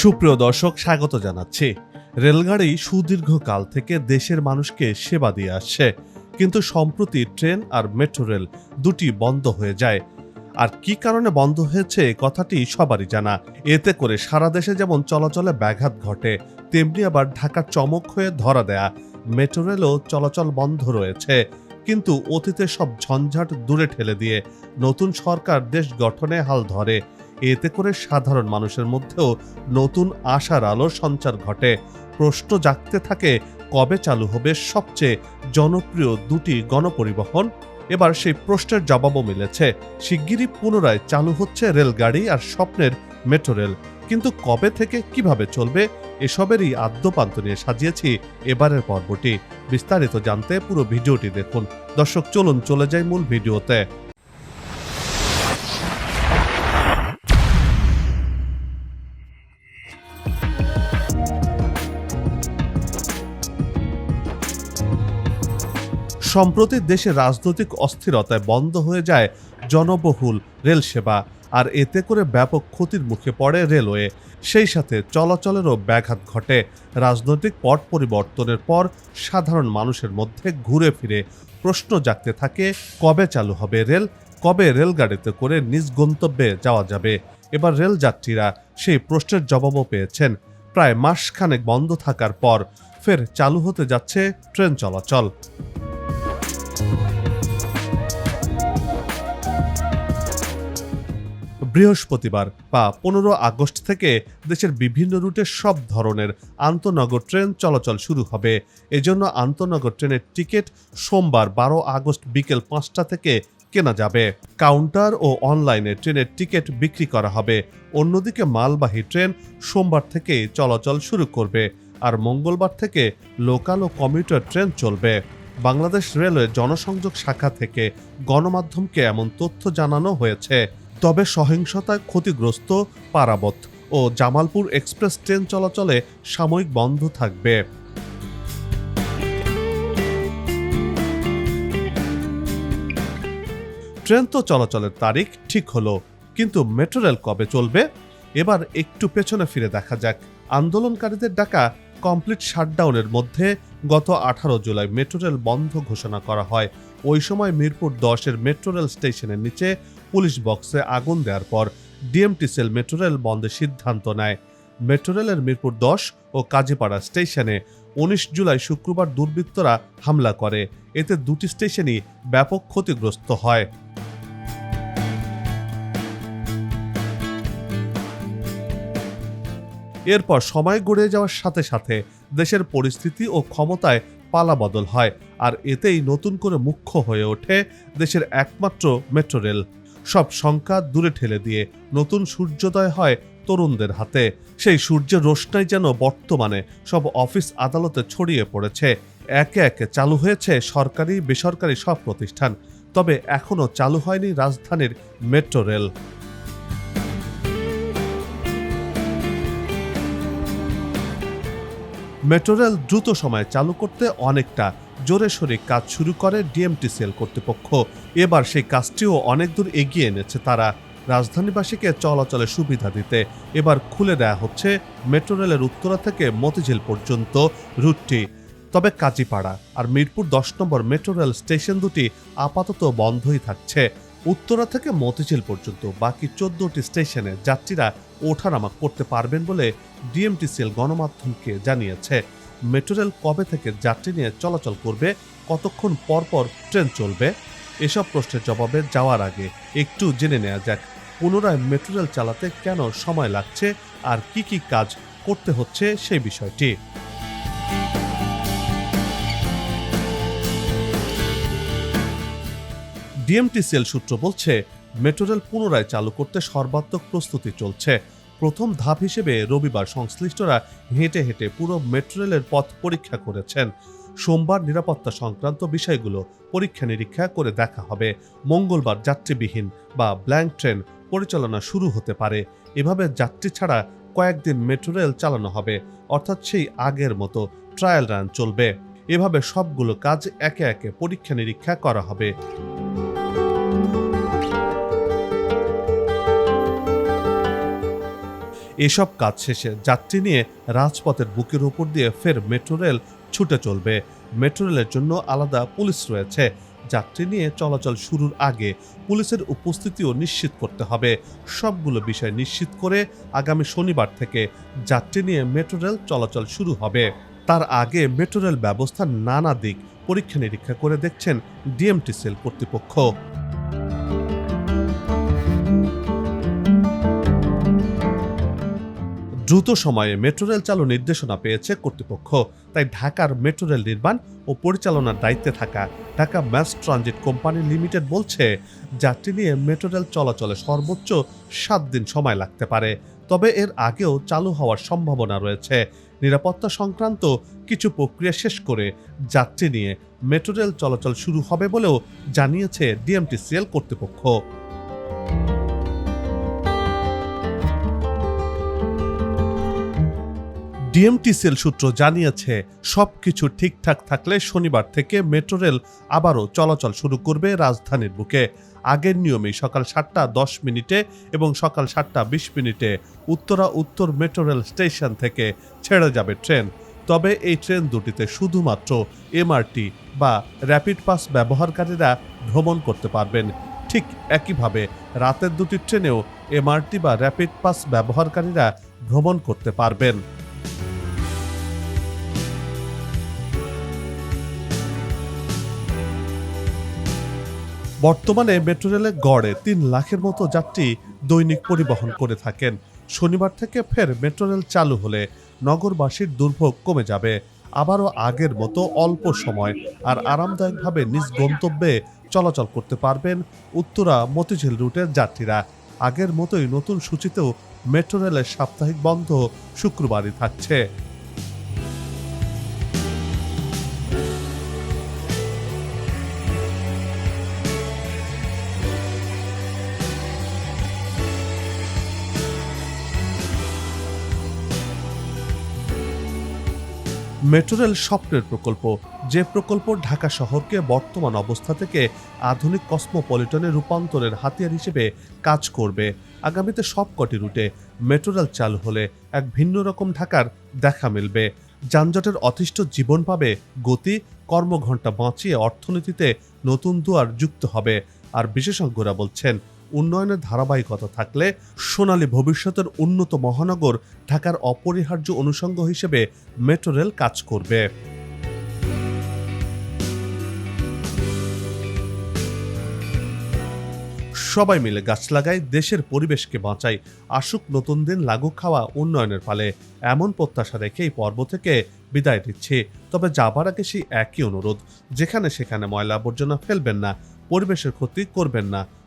সুপ্রিয় দর্শক, স্বাগত জানাচ্ছি। রেলগাড়ি সুদীর্ঘকাল থেকে দেশের মানুষকে সেবা দিয়ে আসছে, কিন্তু সম্প্রতি ট্রেন আর মেট্রো রেল দুটি বন্ধ হয়ে যায়। আর কি কারণে বন্ধ হয়েছে কথাটি সবারই জানা। এতে করে সারা দেশে যেমন চলাচলে ব্যাঘাত ঘটে, তেমনি আবার ঢাকার চমক হয়ে ধরা দেয়া মেট্রো রেলও চলাচল বন্ধ রয়েছে। কিন্তু অতীতে সব ঝঞ্ঝাট দূরে ঠেলে দিয়ে নতুন সরকার দেশ গঠনে হাল ধরে। এতে করে সাধারণ মানুষের মধ্যেও নতুন আশার আলোর সঞ্চার ঘটে। প্রশ্ন জাগতে থাকে, কবে চালু হবে সবচেয়ে জনপ্রিয় দুটি গণপরিবহন? এবার সেই প্রশ্নের জবাবও মিলেছে। শিগগিরই পুনরায় চালু হচ্ছে রেলগাড়ি আর স্বপ্নের মেট্রো রেল। কিন্তু কবে থেকে কীভাবে চলবে, এসবেরই আদ্যপান্ত নিয়ে সাজিয়েছি এবারের পর্বটি। বিস্তারিত জানতে পুরো ভিডিওটি দেখুন। দর্শক, চলুন চলে যাই মূল ভিডিওতে। সম্প্রতি দেশে রাজনৈতিক অস্থিরতায় বন্ধ হয়ে যায় জনবহুল রেল সেবা আর এতে করে ব্যাপক ক্ষতির মুখে পড়ে রেলওয়ে। সেই সাথে চলাচলেরও ব্যাঘাত ঘটে। রাজনৈতিক পট পরিবর্তনের পর সাধারণ মানুষের মধ্যে ঘুরে ফিরে প্রশ্ন জাগতে থাকে, কবে চালু হবে রেল? কবে রেলগাড়িতে করে নিজ গন্তব্যে যাওয়া যাবে? এবার রেল যাত্রীরা সেই প্রশ্নের জবাবও পেয়েছেন। প্রায় মাসখানেক বন্ধ থাকার পর ফের চালু হতে যাচ্ছে ট্রেন চলাচল। বৃহস্পতিবার বা পনেরো আগস্ট থেকে দেশের বিভিন্ন রুটে সব ধরনের আন্তনগর ট্রেন চলাচল শুরু হবে। এজন্য আন্তনগর ট্রেনের টিকিট সোমবার বারো আগস্ট বিকেল পাঁচটা থেকে কেনা যাবে। কাউন্টার ও অনলাইনে ট্রেনের টিকিট বিক্রি করা হবে। অন্যদিকে মালবাহী ট্রেন সোমবার থেকে চলাচল শুরু করবে আর মঙ্গলবার থেকে লোকাল ও কমিউটার ট্রেন চলবে। বাংলাদেশ রেলওয়ে জনসংযোগ শাখা থেকে গণমাধ্যমকে এমন তথ্য জানানো হয়েছে। তবে সহিংসতায় ক্ষতিগ্রস্ত পারাবত ও জামালপুর এক্সপ্রেস ট্রেন চলাচলে সাময়িক বন্ধ থাকবে। ট্রেন তো চলাচলের তারিখ ঠিক হলো, কিন্তু মেট্রো রেল কবে চলবে? এবার একটু পেছনে ফিরে দেখা যাক। আন্দোলনকারীদের ডাকা কমপ্লিট শাটডাউনের মধ্যে গত আঠারো জুলাই মেট্রো রেল বন্ধ ঘোষণা করা হয়। ওই সময় মিরপুর দশের মেট্রো রেল স্টেশনের নিচে পুলিশ বক্সে আগুন দেওয়ার পর ডিএমটি সেল মেট্রো রেল বন্ধের সিদ্ধান্ত নেয়। মেট্রো রেলের মিরপুর দশ ও কাজীপাড়া স্টেশনে উনিশ জুলাই শুক্রবার দুর্বৃত্তরা হামলা করে। এতে দুটি স্টেশনই ব্যাপক ক্ষতিগ্রস্ত হয়। এরপর সময় গড়িয়ে যাওয়ার সাথে সাথে দেশের পরিস্থিতি ও ক্ষমতায় পালাবদল হয়। আর এতেই নতুন করে মুখ্য হয়ে ওঠে দেশের একমাত্র মেট্রো রেল। সব শঙ্কা দূরে ঠেলে দিয়ে নতুন সূর্যোদয় হয় তরুণদের হাতে। সেই সূর্যের রোশনাই যেন বর্তমানে সব অফিস আদালতে ছড়িয়ে পড়েছে। একে একে চালু হয়েছে সরকারি, বেসরকারি সব প্রতিষ্ঠান। তবে এখনও চালু হয়নি রাজধানীর মেট্রো রেল। মেট্রো রেল দ্রুত সময়ে চালু করতে অনেকটা জোরে সোরে কাজ শুরু করে ডিএমটিসিএল কর্তৃপক্ষ। এবার সেই কাজটিও অনেক দূর এগিয়ে এনেছে তারা। রাজধানীবাসীকে চলাচলে সুবিধা দিতে। এবার খুলে দেয়া হচ্ছে মেট্রো রেলের উত্তরা থেকে মতিঝিল পর্যন্ত রুটটি। তবে কাজীপাড়া আর মিরপুর দশ নম্বর মেট্রো রেল স্টেশন দুটি আপাতত বন্ধই থাকছে। উত্তরা থেকে মতিঝিল পর্যন্ত বাকি চোদ্দটি স্টেশনে যাত্রীরা ওঠানামা করতে পারবেন বলে ডিএমটিসিএল গণমাধ্যমকে জানিয়েছে। মেট্রো রেল কবে থেকে যাত্রী নিয়ে চলাচল করবে? কতক্ষণ পরপর ট্রেন চলবে? এসব প্রশ্নের জবাবে যাওয়ার আগে একটু জেনে নেওয়া যাক, পুনরায় মেট্রো রেল চালাতে কেন সময় লাগছে আর কি কি কাজ করতে হচ্ছে সেই বিষয়টি। ডিএমটিসিএল সূত্র বলছে, মেট্রো রেল পুনরায় চালু করতে সর্বাত্মক প্রস্তুতি চলছে। প্রথম ধাপ হিসেবে রবিবার সংশ্লিষ্টরা হেঁটে হেঁটে পুরো মেট্রো রেলের পথ পরীক্ষা করেছেন। সোমবার নিরাপত্তা সংক্রান্ত বিষয়গুলো পরীক্ষা নিরীক্ষা করে দেখা হবে। মঙ্গলবার যাত্রীবিহীন বা ব্ল্যাঙ্ক ট্রেন পরিচালনা শুরু হতে পারে। এভাবে যাত্রী ছাড়া কয়েকদিন মেট্রো রেল চালানো হবে, অর্থাৎ সেই আগের মতো ট্রায়াল রান চলবে। এভাবে সবগুলো কাজ একে একে পরীক্ষা নিরীক্ষা করা হবে। এসব কাজ শেষে যাত্রী নিয়ে রাজপথের বুকের উপর দিয়ে ফের মেট্রো রেল ছুটে চলবে। মেট্রো রেলের জন্য আলাদা পুলিশ রয়েছে। যাত্রী নিয়ে চলাচল শুরুর আগে পুলিশের উপস্থিতিও নিশ্চিত করতে হবে। সবগুলো বিষয় নিশ্চিত করে আগামী শনিবার থেকে যাত্রী নিয়ে মেট্রো রেল চলাচল শুরু হবে। তার আগে মেট্রো রেল ব্যবস্থার নানা দিক পরীক্ষা নিরীক্ষা করে দেখছেন ডিএমটি সেল কর্তৃপক্ষ। দ্রুত সময়ে মেট্রো রেল চালু নির্দেশনা পেয়েছে কর্তৃপক্ষ। তাই ঢাকার মেট্রো রেল নির্মাণ ও পরিচালনার দায়িত্বে থাকা Dhaka mass transit company limited বলছে, যাত্রী নিয়ে মেট্রো রেল চলাচলে সর্বোচ্চ সাত দিন সময় লাগতে পারে। তবে এর আগেও চালু হওয়ার সম্ভাবনা রয়েছে। নিরাপত্তা সংক্রান্ত কিছু প্রক্রিয়া শেষ করে যাত্রী নিয়ে মেট্রো রেল চলাচল শুরু হবে বলেও জানিয়েছে ডিএমটিসিএল কর্তৃপক্ষ। ডিএমটিসিএল সূত্র জানিয়েছে, সবকিছু ঠিকঠাক থাকলে শনিবার থেকে মেট্রো রেল আবারও চলাচল শুরু করবে রাজধানীর বুকে। আগের নিয়মেই সকাল সাতটা দশ মিনিটে এবং সকাল সাতটা বিশ মিনিটে উত্তরা উত্তর মেট্রো রেল স্টেশন থেকে ছেড়ে যাবে ট্রেন। তবে এই ট্রেন দুটিতে শুধুমাত্র এমআরটি বা র্যাপিড পাস ব্যবহারকারীরা ভ্রমণ করতে পারবেন। ঠিক একইভাবে রাতের দুটি ট্রেনেও এমআরটি বা র্যাপিড পাস ব্যবহারকারীরা ভ্রমণ করতে পারবেন। বর্তমানে মেট্রো রেলে গড়ে তিন লাখের মতো যাত্রী দৈনিক পরিবহন করে থাকেন। শনিবার থেকে ফের মেট্রো রেল চালু হলে নগরবাসীর দুর্ভোগ কমে যাবে। আবারও আগের মতো অল্প সময় আর আরামদায়কভাবে নিজ গন্তব্যে চলাচল করতে পারবেন উত্তরা মতিঝিল রুটের যাত্রীরা। আগের মতোই নতুন সূচিতেও মেট্রো রেলের সাপ্তাহিক বন্ধ শুক্রবারই থাকছে। মেট্রো রেল স্বপ্নের প্রকল্প, যে প্রকল্প ঢাকা শহরকে বর্তমান অবস্থা থেকে আধুনিক কসমোপলিটনে রূপান্তরের হাতিয়ার হিসেবে কাজ করবে। আগামীতে সবকটি রুটে মেট্রো রেল চালু হলে এক ভিন্ন রকম ঢাকার দেখা মিলবে। যানজটের অতিষ্ঠ জীবন পাবে, গতি, কর্মঘণ্টা বাঁচিয়ে অর্থনীতিতে নতুন দুয়ার যুক্ত হবে, আর বিশেষজ্ঞরা বলছেন উন্নয়নের ধারাবাহিকতা থাকলে সোনালী ভবিষ্যতের উন্নত মহানগর ঢাকার অপরিহার্য অনুষঙ্গ হিসেবে মেট্রো রেল কাজ করবে। সবাই মিলে গাছ লাগাই, দেশের পরিবেশকে বাঁচাই, আসুক নতুন দিন লাগু খাওয়া উন্নয়নের ফলে। এমন প্রত্যাশা রেখে এই পর্ব থেকে বিদায় দিচ্ছি তবে যাবার আগে সেই একই অনুরোধ, যেখানে সেখানে ময়লা আবর্জনা ফেলবেন না, পরিবেশের ক্ষতি করবেন না।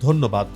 ধন্যবাদ।